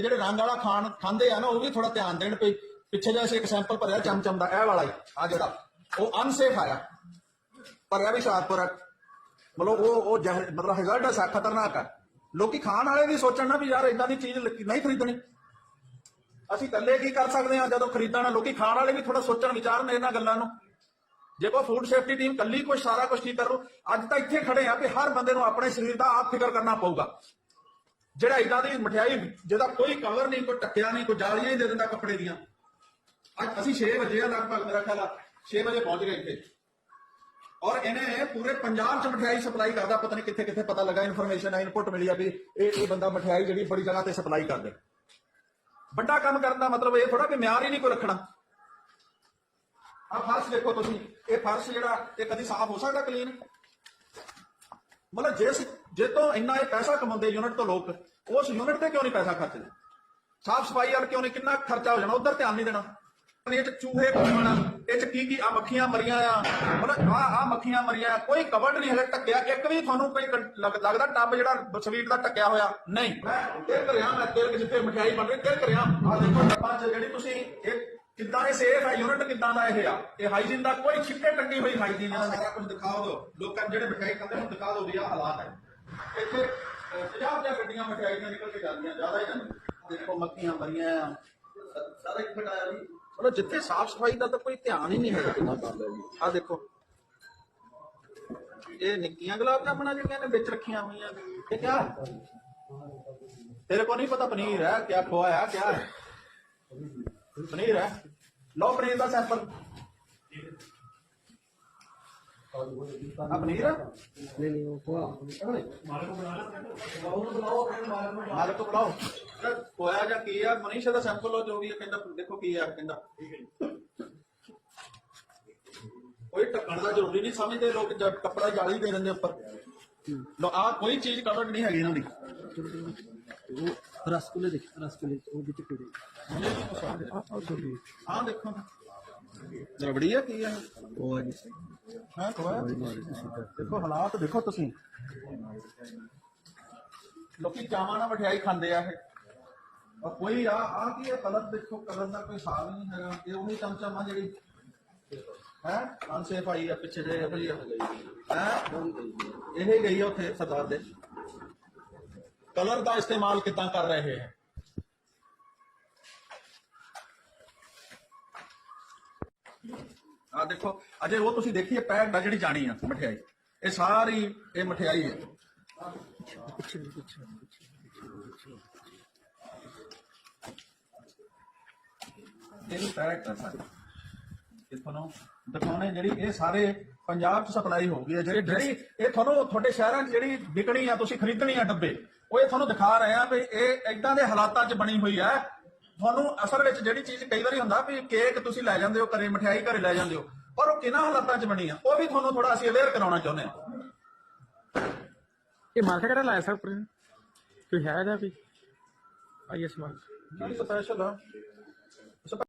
ਇਹ ਜਿਹੜੇ ਰੰਗ ਵਾਲਾ ਖਾਣ ਖਾਂਦੇ ਆ ਨਾ, ਉਹ ਵੀ ਥੋੜਾ ਧਿਆਨ ਦੇਣ ਪਈ ਪਿੱਛੇ ਜਿਹਾ ਇੱਕ ਸੈਂਪਲ ਭਰਿਆ ਚਮਚਮ ਦਾ, ਇਹ ਵਾਲਾ ਹੀ ਆ ਜਿਹੜਾ। ਉਹ ਅਨਸੇਫ ਆਇਆ ਭਰਿਆ ਵੀ ਸ਼ਾਹਪੁਰ ਮਤਲਬ ਉਹ ਉਹ ਮਤਲਬ ਹੈਜ਼ਰਡਸ ਆ ਖਤਰਨਾਕ ਆ। ਲੋਕੀ ਖਾਣ ਵਾਲੇ ਵੀ ਸੋਚਣ ਨਾ ਵੀ ਯਾਰ ਇਦਾਂ ਦੀ ਚੀਜ਼ ਨਹੀਂ ਖਰੀਦਣੀ। ਅਸੀਂ ਇਕੱਲੇ ਕੀ ਕਰ ਸਕਦੇ ਹਾਂ ਜਦੋਂ ਖਰੀਦਣਾ, ਲੋਕੀ ਖਾਣ ਵਾਲੇ ਵੀ ਥੋੜਾ ਸੋਚਣ, ਵਿਚਾਰਨ ਇਹਨਾਂ ਗੱਲਾਂ ਨੂੰ। ਜੇ ਕੋਈ ਫੂਡ ਸੇਫਟੀ ਟੀਮ ਕੱਲੀ ਕੋਈ ਸਾਰਾ ਕੁਝ ਠੀਕ ਕਰੂ, ਅੱਜ ਤਾਂ ਇੱਥੇ ਖੜੇ ਆ ਕਿ ਹਰ ਬੰਦੇ ਨੂੰ ਆਪਣੇ ਸਰੀਰ ਦਾ ਆਪ ਫਿਕਰ ਕਰਨਾ ਪਊਗਾ। ਜਿਹੜਾ ਇਦਾਂ ਦੀ ਮਠਿਆਈ, ਜਿਹਦਾ ਕੋਈ ਕਵਰ ਨਹੀਂ, ਕੋਈ ਟੱਕਿਆ ਨਹੀਂ, ਕੋਈ ਜਾਲੀਆਂ ਹੀ ਦੇ ਦਿੰਦਾ ਕੱਪੜੇ ਦੀਆਂ। ਅੱਜ ਅਸੀਂ 6 ਵਜੇ ਲਗਭਗ, ਮੇਰਾ ਖਿਆਲ ਆ 6 ਵਜੇ ਪਹੁੰਚ ਗਏ ਇੱਥੇ। ਔਰ ਇਹਨੇ ਪੂਰੇ ਪੰਜਾਬ ਚ ਮਠਿਆਈ ਸਪਲਾਈ ਕਰਦਾ, ਪਤਾ ਨਹੀਂ ਕਿੱਥੇ ਕਿੱਥੇ ਪਤਾ ਲੱਗਾ ਇਨਫੋਰਮੇਸ਼ਨ ਆ ਇਨਪੁਟ ਮਿਲੀ ਆ ਵੀ ਇਹ ਇਹ ਬੰਦਾ ਮਠਿਆਈ ਜਿਹੜੀ ਬੜੀ ਜਗ੍ਹਾ ਤੇ ਸਪਲਾਈ ਕਰਦਾ। ਵੱਡਾ ਕੰਮ ਕਰਨ ਦਾ ਮਤਲਬ ਇਹ ਥੋੜਾ ਕਿ ਮਿਆਰ ਹੀ ਨਹੀਂ ਕੋਈ ਰੱਖਣਾ। ਆ ਫਰਸ਼ ਦੇਖੋ ਤੁਸੀਂ, ਇਹ ਫਰਸ਼ ਜਿਹੜਾ, ਇਹ ਕਦੀ ਸਾਫ਼ ਹੋ ਸਕਦਾ ਕਲੀਨ ਮਤਲਬ ਜਿਸ ਜੇ ਇੰਨਾ ਇਹ ਪੈਸਾ ਕਮਾਉਂਦੇ ਯੂਨਿਟ ਤੋਂ ਲੋਕ, ਉਸ ਯੂਨਿਟ ਤੇ ਕਿਉਂ ਨਹੀਂ ਪੈਸਾ ਖਰਚਦੇ? ਸਾਫ਼ ਸਫ਼ਾਈ ਵਾਲ ਕਿਉਂ ਨਹੀਂ? ਕਿੰਨਾ ਖਰਚਾ ਹੋ ਜਾਣਾ? ਉਧਰ ਧਿਆਨ ਨਹੀਂ ਦੇਣਾ। ਇਹ ਚ ਚੂਹੇ ਘੁੰਮਣ, ਇਹ ਚ ਕੀ ਕੀ ਆ ਮੱਖੀਆਂ ਮਰੀਆਂ ਆ। ਮਤਲਬ ਆ ਆ ਮੱਖੀਆਂ ਮਰੀਆਂ ਕੋਈ ਕਵਰਡ ਨਹੀਂ ਹਲੇ ਟੱਕਿਆ ਇੱਕ ਵੀ ਤੁਹਾਨੂੰ ਕੋਈ ਲੱਗਦਾ ਟੱਬ ਜਿਹੜਾ ਸਵੀਟ ਦਾ ਟੱਕਿਆ ਹੋਇਆ? ਨਹੀਂ। ਮੈਂ ਤੇਲ ਕਰਿਆ ਮੈਂ ਤੇਲ ਜਿੱਥੇ ਮਠਿਆਈ ਬਣ ਰਹੀ ਤੇਲ ਕਰਿਆ ਆ ਦੇਖੋ ਟੱਬਾਂ ਚ ਜਿਹੜੀ ਤੁਸੀਂ ਇਹ ਕਿੱਦਾਂ ਇਹ ਸੇਫ ਹੈ? ਯੂਨਿਟ ਕਿੱਦਾਂ ਦਾ ਇਹ ਆ? ਇਹ ਹਾਈਜੀਨ ਦਾ ਕੋਈ ਛਿੱਟੇ ਟੰਗੀ ਹੋਈ ਹਾਈਜੀਨ ਆ ਸਾਰਾ ਕੁਝ ਦਿਖਾ ਦਿਓ ਲੋਕਾਂ ਨੂੰ ਜਿਹੜੇ ਮਠਿਆਈ ਖਾਂਦੇ ਨੂੰ ਦਿਖਾ ਦਿਓ ਵੀ ਆਹ ਹਾਲਾਤ ਹੈ। ਇੱਥੇ 50 50 ਗੱਡੀਆਂ ਮਠਿਆਈ ਦੀਆਂ ਨਿਕਲ ਕੇ ਜਾਂਦੀਆਂ ਜ਼ਿਆਦਾ ਹੀ ਜਾਂਦੀਆਂ। ਦੇਖੋ ਮੱਖੀਆਂ ਮਰੀਆਂ ਆ ਸਾਰਾ ਇੱਕ ਘਟਾਇਆ ਜੀ ਮਤਲਬ ਜਿੱਥੇ ਸਾਫ਼ ਸਫ਼ਾਈ ਦਾ ਤਾਂ ਕੋਈ ਧਿਆਨ ਹੀ ਨਹੀਂ ਹੈ ਕਿੰਨਾ ਕਰਦਾ ਜੀ ਆ ਦੇਖੋ। ਇਹ ਨਿੱਕੀਆਂ ਗੁਲਾਬ ਜਾਮਣਾ ਜਿਹੜੀਆਂ ਨੇ ਵਿੱਚ ਰੱਖੀਆਂ ਹੋਈਆਂ। ਇਹ ਕਿਆ? ਤੇਰੇ ਕੋ ਨਹੀਂ ਪਤਾ ਪਨੀਰ ਹੈ ਕਿਆ ਖੋਆ ਹੈ ਕਿਆ ਹੈ? ਪਨੀਰ ਹੈ। ਲਓ ਪਨੀਰ ਦਾ ਸੈਂਪਲ। ਆ ਪਨੀਰ ਨਹੀਂ ਨਹੀਂ ਉਹ ਕੋਆ ਮਾਲਕ ਤੋਂ ਬੁਲਾਓ। ਜਿਹੜਾ ਜਾਂ ਕੀ ਆ? ਮਨੀਸ਼ਾ ਦਾ ਸੈਂਪਲ ਲਓ, ਜੋ ਵੀ ਹੈ ਕਹਿੰਦਾ, ਦੇਖੋ ਕੀ ਆ, ਕਹਿੰਦਾ। ਕੋਈ ਢੱਕਣ ਦਾ ਜ਼ਰੂਰੀ ਨਹੀਂ, ਸਮਝਦੇ ਲੋਕ ਜਦ ਕੱਪੜਾ ਜਾਲੀ ਦੇ ਦਿੰਦੇ ਉੱਪਰ। ਲੋ ਆ ਕੋਈ ਚੀਜ਼ ਕਵਰਡ ਨਹੀਂ ਹੈਗੀ ਇਹਨਾਂ ਦੀ। ਰਸਗੁੱਲੇ ਦੇਖ, ਰਸਗੁੱਲੇ ਉਹ ਵਿੱਚ ਕਿਹੜੇ ਆਹ ਦੇਖੋ ਰਬੜੀ ਆ ਕੀ ਆ? ਉਹ ਆ ਜੀ ਹਾਂ? ਖੋਇਆ ਦੇਖੋ, ਹਾਲਾਤ ਦੇਖੋ ਤੁਸੀਂ। ਲੋਕੀ ਚਾਵਾਂ ਨਾਲ ਮਠਿਆਈ ਖਾਂਦੇ ਆ ਇਹ। ਔਰ ਕੋਈ ਆ ਆ ਕੀ ਹੈ ਕਲਰ ਦੇਖੋ, ਕਲਰ ਦਾ ਕੋਈ ਹਿਸਾਬ ਨਹੀਂ ਹੈਗਾ। ਇਹ ਉਹੀ ਚਮਚਮਾ ਜਿਹੜੀ। ਹੈ? ਅਨਸੇਫ ਆਈ ਆ, ਪਿੱਛੇ ਜੇ ਭਈ ਹੈ? ਇਹ ਗਈ ਆ ਉੱਥੇ ਸਰਦਾਰ ਦੇ। ਕਲਰ ਦਾ ਇਸਤੇਮਾਲ ਕਿਦਾਂ ਕਰ ਰਹੇ ਹੈ? ਆ ਦੇਖੋ, ਅਜੇ ਉਹ ਤੁਸੀਂ ਦੇਖੀਏ ਪੈਕਡ ਆ ਜਿਹੜੀ ਜਾਣੀ ਆ, ਮਠਿਆਈ। ਇਹ ਸਾਰੀ, ਇਹ ਮਠਿਆਈ ਹੈ। ਪਿੱਛੇ ਪਿੱਛੇ ਇਹ ਪੈਕਡ ਆ ਸਾਰੀ ਇਹ ਤੁਹਾਨੂੰ ਦਿਖਾਉਣੇ ਜਿਹੜੀ ਇਹ ਸਾਰੇ ਪੰਜਾਬ ਚ ਸਪਲਾਈ ਹੋ ਗਈ ਹੈ। ਜਿਹੜੀ ਜਿਹੜੀ ਇਹ ਤੁਹਾਨੂੰ ਤੁਹਾਡੇ ਸ਼ਹਿਰਾਂ 'ਚ ਜਿਹੜੀ ਵਿਕਣੀ ਆ ਤੁਸੀਂ ਖਰੀਦਣੀ ਆ ਡੱਬੇ ਉਹ ਇਹ ਤੁਹਾਨੂੰ ਦਿਖਾ ਰਹੇ ਆ ਵੀ ਇਹ ਇਦਾਂ ਦੇ ਹਾਲਾਤਾਂ 'ਚ ਬਣੀ ਹੋਈ ਹੈ। ਤੁਹਾਨੂੰ ਅਸਲ ਵਿੱਚ ਜਿਹੜੀ ਚੀਜ਼ ਕਈ ਵਾਰੀ ਹੁੰਦਾ ਵੀ ਕੇਕ ਤੁਸੀਂ ਲੈ ਜਾਂਦੇ ਹੋ ਘਰੇ ਮਠਿਆਈ ਘਰੇ ਲੈ ਜਾਂਦੇ ਹੋ ਪਰ ਉਹ ਕਿਹਨਾਂ ਹਾਲਾਤਾਂ 'ਚ ਬਣੀ ਆ ਉਹ ਵੀ ਤੁਹਾਨੂੰ ਥੋੜਾ ਅਸੀਂ ਅਵੇਅਰ ਕਰਾਉਣਾ ਚਾਹੁੰਦੇ ਹਾਂ ਇਹ ਮਾਰਕਾ ਕਿਹੜਾ ਲਾਇਆ ਸਰ ਕੋਈ ਹੈ ਇਹਦਾ ਕੋਈ ਆਈ ਐਸ ਮਾਰਕ ਸਪੈਸ਼ਲ ਆ।